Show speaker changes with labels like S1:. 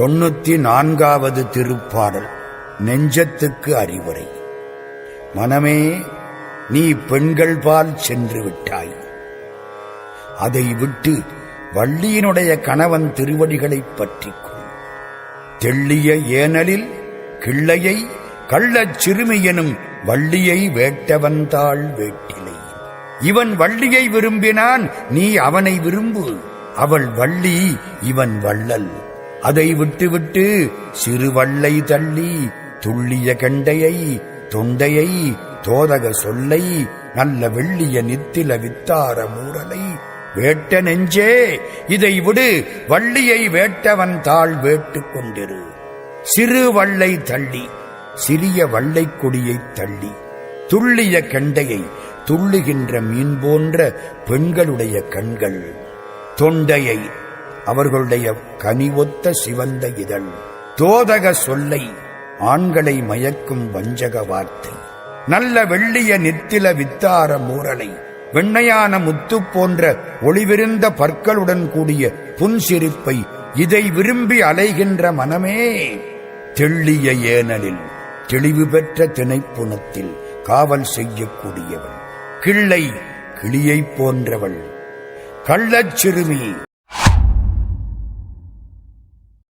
S1: தொண்ணூத்தி நான்காவது திருப்பாடல் நெஞ்சத்துக்கு அறிவுரை. மனமே நீ பெண்கள் பால் சென்று விட்டாய். அதை விட்டு வள்ளியினுடைய கணவன் திருவடிகளைப் பற்றிக்கும் தெள்ளிய ஏனலில் கிள்ளையை கள்ளச் சிறுமி எனும் வள்ளியை வேட்டவந்தாள் வேட்டிலை. இவன் வள்ளியை விரும்பினான் நீ அவனை விரும்பு. அவள் வள்ளி இவன் வள்ளல். அதை விட்டுவிட்டு சிறு வள்ளை தள்ளி துள்ளிய கண்டையை தொண்டையை தோதக சொல்லை நல்ல வெள்ளிய நித்தில வித்தார மூரலை வேட்ட நெஞ்சே இதை விடு வள்ளியை வேட்டவன் தாள் வேட்டுக் கொண்டிரு. சிறு வள்ளை தள்ளி சிறிய வள்ளைக் கொடியைத் தள்ளி துள்ளிய கண்டையை துள்ளுகின்ற மீன் போன்ற பெண்களுடைய கண்கள் தொண்டையை அவர்களுடைய கனிவொத்த சிவந்த இதழ் தோதக சொல்லை ஆண்களை மயக்கும் வஞ்சக வார்த்தை நல்ல வெள்ளிய நித்தில வித்தார மூரலை வெண்ணையான முத்து போன்ற ஒளிவிருந்த பற்களுடன் கூடிய புன்சிரிப்பை இதை விரும்பி அலைகின்ற மனமே. தெள்ளிய ஏனலில் தெளிவு பெற்ற திணைப்புணத்தில் காவல் செய்யக்கூடியவள் கிள்ளை கிளியைப் போன்றவள் கள்ளச் சிறுமி